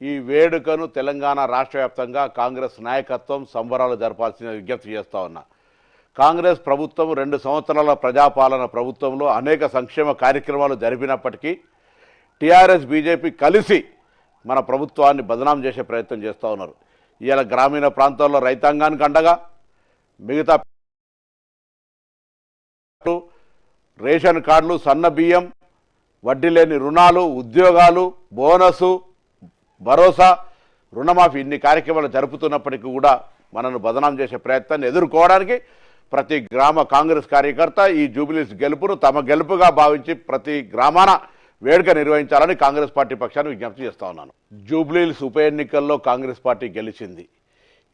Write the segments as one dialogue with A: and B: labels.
A: ఈ వేడుకను తెలంగాణ రాష్ట్ర వ్యాప్తంగా కాంగ్రెస్ నాయకత్వం సంబరాలు జరపాల్సిన విజ్ఞప్తి చేస్తా ఉన్నా. కాంగ్రెస్ ప్రభుత్వం రెండు సంవత్సరాల ప్రజాపాలన ప్రభుత్వంలో అనేక సంక్షేమ కార్యక్రమాలు జరిపినప్పటికీ టీఆర్ఎస్ బీజేపీ కలిసి మన ప్రభుత్వాన్ని బదనాం చేసే ప్రయత్నం చేస్తూ ఉన్నారు. ఇవాళ గ్రామీణ ప్రాంతాల్లో రైతాంగానికి అండగా మిగతా రేషన్ కార్డులు సన్న బియ్యం వడ్డీ లేని రుణాలు ఉద్యోగాలు బోనసు భరోసా రుణమాఫీ ఇన్ని కార్యక్రమాలు జరుపుతున్నప్పటికీ కూడా మనను బదనాం చేసే ప్రయత్నాన్ని ఎదుర్కోవడానికి ప్రతి గ్రామ కాంగ్రెస్ కార్యకర్త ఈ జూబిలీస్ గెలుపును తమ గెలుపుగా భావించి ప్రతి గ్రామాన వేడుక నిర్వహించాలని కాంగ్రెస్ పార్టీ పక్షాన్ని విజ్ఞప్తి చేస్తా ఉన్నాను. జూబ్లీహిల్స్ ఉప ఎన్నికల్లో కాంగ్రెస్ పార్టీ గెలిచింది.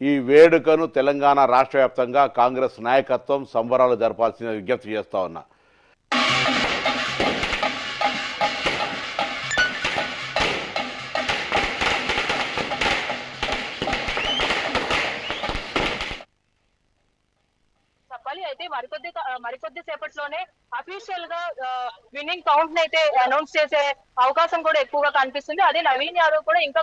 A: ఈ వేడుకను తెలంగాణ రాష్ట్ర వ్యాప్తంగా కాంగ్రెస్ నాయకత్వం సంబరాలు జరపాల్సిన విజ్ఞప్తి చేస్తా ఉన్నా.
B: చెప్పాలి అయితే మరికొద్ది మరికొద్ది సేపట్లోనే అఫీషియల్గా విన్నింగ్ కౌంట్ అయితే అనౌన్స్ చేసే అవకాశం కూడా ఎక్కువగా కనిపిస్తుంది. అదే నవీన్ యాదవ్ కూడా ఇంకా